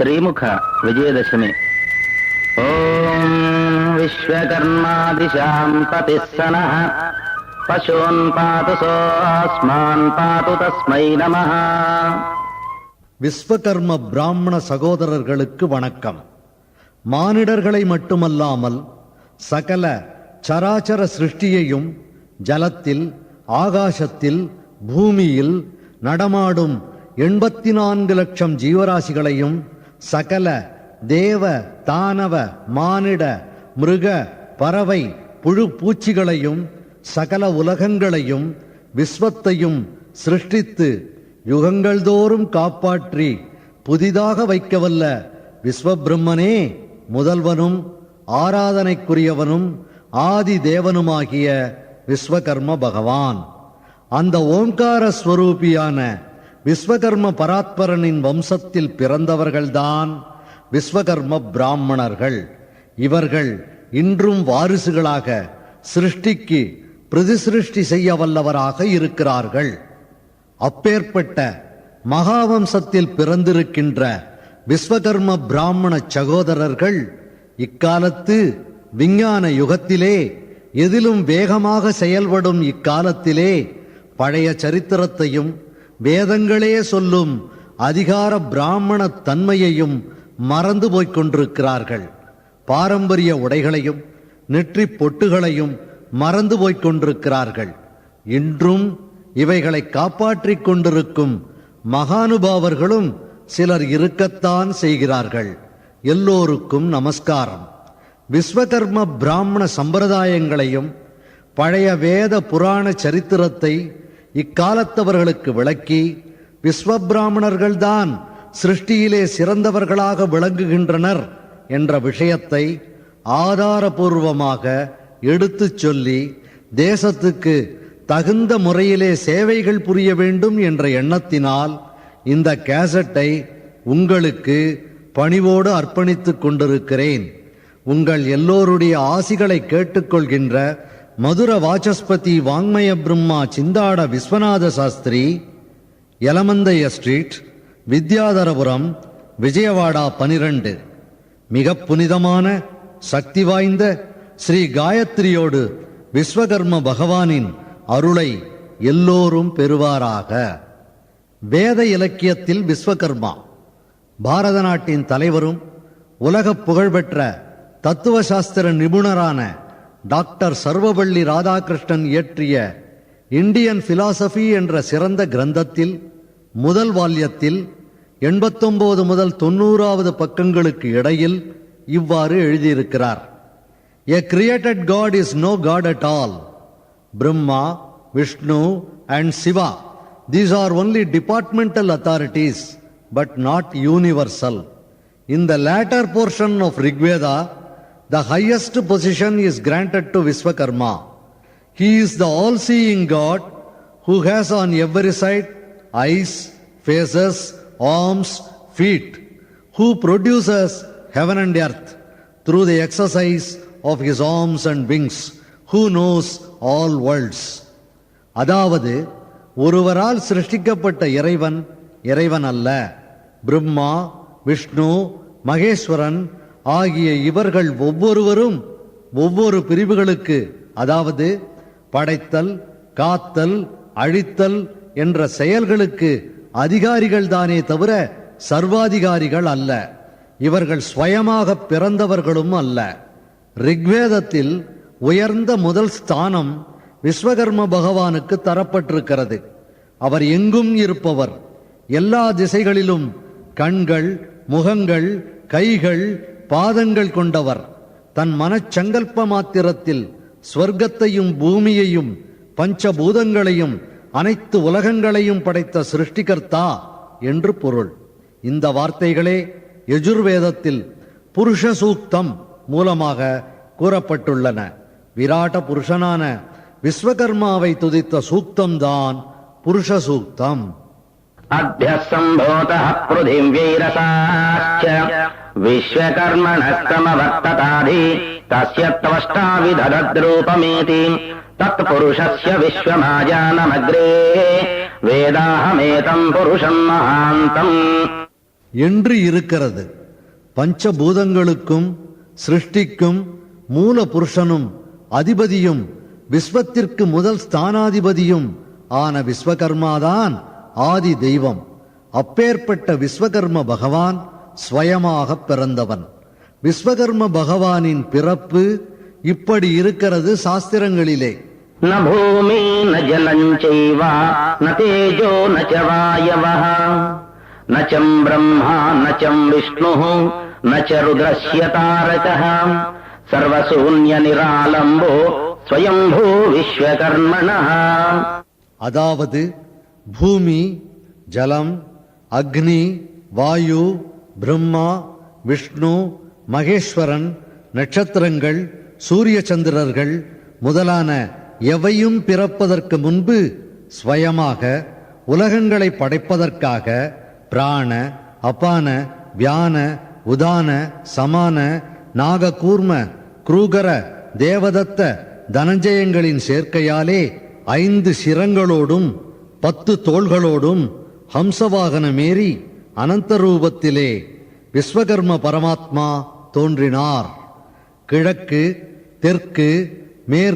శ్రీముఖ విజయదశమి ఓం విశ్వకర్మాదిశాం పతిస్సన పశూన్ పాతు సోస్మాన్ పాతు తస్మై నమ விஸ்வகர்ம பிராமண சகோதரர்களுக்கு வணக்கம். மானிடர்களை மட்டுமல்லாமல் சகல சராச்சர சிருஷ்டியையும் ஜலத்தில் ஆகாசத்தில் பூமியில் நடமாடும் எண்பத்தி நான்கு லட்சம் ஜீவராசிகளையும் சகல தேவ தானவ மானிட மிருக பறவை புழு பூச்சிகளையும் சகல உலகங்களையும் விஸ்வத்தையும் சிருஷ்டித்து யுகங்கள் தோறும் காப்பாற்றி புதிதாக வைக்கவல்ல விஸ்வபிரம்மனே முதல்வனும் ஆராதனைக்குரியவனும் ஆதி தேவனுமாகிய விஸ்வகர்ம பகவான். அந்த ஓங்கார ஸ்வரூபியான விஸ்வகர்ம பராத்பரனின் வம்சத்தில் பிறந்தவர்கள்தான் விஸ்வகர்ம பிராமணர்கள். இவர்கள் இன்றும் வாரிசுகளாக சிருஷ்டிக்கு பிரதிசிருஷ்டி செய்ய வல்லவராக இருக்கிறார்கள். அப்பேற்பட்ட மகாவம்சத்தில் பிறந்திருக்கின்ற விஸ்வகர்ம பிராமண சகோதரர்கள் இக்காலத்து விஞ்ஞான யுகத்திலே எதிலும் வேகமாக செயல்படும் இக்காலத்திலே பழைய சரித்திரத்தையும் வேதங்களே சொல்லும் அதிகார பிராமண தன்மையையும் மறந்து போய்க் கொண்டிருக்கிறார்கள் பாரம்பரிய உடைகளையும் நெற்றி பொட்டுகளையும் மறந்து போய்க் கொண்டிருக்கிறார்கள் இன்றும் இவைகளை காப்பாற்றிக் கொண்டிருக்கும் மகானுபாவர்களும் சிலர் இருக்கத்தான் செய்கிறார்கள். எல்லோருக்கும் நமஸ்காரம். விஸ்வகர்ம பிராமண சம்பிரதாயங்களையும் பழைய வேத புராண சரித்திரத்தை இக்காலத்தவர்களுக்கு விளக்கி விஸ்வபிராமணர்கள்தான் சிருஷ்டியிலே சிறந்தவர்களாக விளங்குகின்றனர் என்ற விஷயத்தை ஆதாரபூர்வமாக எடுத்துச் சொல்லி தேசத்துக்கு தகுந்த முறையிலே சேவைகள் புரிய வேண்டும் என்ற எண்ணத்தினால் இந்த கேசட்டை உங்களுக்கு பணிவோடு அர்ப்பணித்துக் கொண்டிருக்கிறேன். உங்கள் எல்லோருடைய ஆசிகளை கேட்டுக்கொள்கின்ற மதுர வாச்சஸ்பதி வாங்மய பிரம்மா சிந்தாட விஸ்வநாத சாஸ்திரி யலமந்தைய ஸ்ட்ரீட் வித்யாதரபுரம் விஜயவாடா பனிரெண்டு. மிக புனிதமான சக்தி வாய்ந்த ஸ்ரீ காயத்ரியோடு விஸ்வகர்ம பகவானின் அருளை எல்லோரும் பெறுவாராக. வேத இலக்கியத்தில் விஸ்வகர்மா பாரத நாட்டின் தலைவரும் உலக புகழ்பெற்ற தத்துவ சாஸ்திர நிபுணரான டாக்டர் சர்வவள்ளி ராதாகிருஷ்ணன் இயற்றிய இந்தியன் பிலாசபி என்ற சிறந்த கிரந்தத்தில் முதல் வால்யத்தில் எண்பத்தொன்பது முதல் தொண்ணூறாவது பக்கங்களுக்கு இடையில் இவ்வாறு எழுதியிருக்கிறார் a created god is no god at all Brahma Vishnu and Shiva these are only departmental authorities but not universal இந்த latter portion of Rigveda the highest position is granted to Vishwakarma. He is the all seeing God who has on every side eyes, faces, arms, feet, who produces heaven and earth through the exercise of his arms and wings, who knows all worlds. அதாவது ஒருவரால் சிருஷ்டிக்கப்பட்ட இறைவன் இறைவன் அல்ல பிரம்மா விஷ்ணு மகேஸ்வரன் ஆகிய இவர்கள் ஒவ்வொருவரும் ஒவ்வொரு பிரிவுகளுக்கு அதாவது படைத்தல் காத்தல் அழித்தல் என்ற செயல்களுக்கு அதிகாரிகள் தானே தவிர சர்வாதிகாரிகள் அல்ல. இவர்கள் ஸ்வயமாக பிறந்தவர்களும் அல்ல. ரிக்வேதத்தில் உயர்ந்த முதல் ஸ்தானம் விஸ்வகர்ம பகவானுக்கு தரப்பட்டிருக்கிறது. அவர் எங்கும் இருப்பவர். எல்லா திசைகளிலும் கண்கள் முகங்கள் கைகள் பாதங்கள் கொண்டவர். தன் மனச்சங்கல்ப மாத்திரத்தில் ஸ்வர்க்கத்தையும் பூமியையும் பஞ்சபூதங்களையும் அனைத்து உலகங்களையும் படைத்த சிருஷ்டிகர்த்தா என்று பொருள். இந்த வார்த்தைகளே எஜுர்வேதத்தில் புருஷ சூக்தம் மூலமாக கூறப்பட்டுள்ளன. விராட புருஷனான விஸ்வகர்மாவை துதித்த சூக்தம்தான் புருஷ சூக்தம். அத்தியசம்போத विश्वकर्मणस्तमवर्तताधि तस्य त्वष्टाविदधद्रूपमेति तत्पुरुषस्य विश्वमाजानमग्रे वेदाहमेतम् पुरुषम् महान्तम् என்று இருக்கிறது பஞ்சபூதங்களுக்கும் சிருஷ்டிக்கும் மூல புருஷனும் அதிபதியும் விஸ்வத்திற்கு முதல் ஸ்தானாதிபதியும் ஆன விஸ்வகர்மாதான் ஆதி தெய்வம் அப்பேற்பட்ட விஸ்வகர்ம பகவான் ஸ்வயமாக பிறந்தவன். விஸ்வகர்ம பகவானின் பிறப்பு இப்படி இருக்கிறது சாஸ்திரங்களிலே. ந பூமி ந ஜலஞ்சைவா ந தேஜோ ந ச வாயவஹ ந பிரம்மா நச்சம் சம் விஷ்ணு ந ச ருத்ரஸ்ய சர்வசூன்ய நிராலம்போ ஸ்வயம்பூ விஸ்வகர்மணः. அதாவது பூமி ஜலம் அக்னி வாயு பிரம்மா விஷ்ணு மகேஸ்வரன் நட்சத்திரங்கள் சூரிய சந்திரர்கள் முதலான எவையும் பிறப்பதற்கு முன்பு ஸ்வயமாக உலகங்களை படைப்பதற்காக பிராண அபான வியான உதான சமான நாககூர்ம குரூகர தேவதத்த தனஞ்சயங்களின் சேர்க்கையாலே ஐந்து சிரங்களோடும் பத்து தோள்களோடும் ஹம்சவாகனமேறி அனந்த ரூபத்திலே விஸ்வகர்ம பரமாத்மா தோன்றினார். கிழக்கு தெற்கு மேற்கு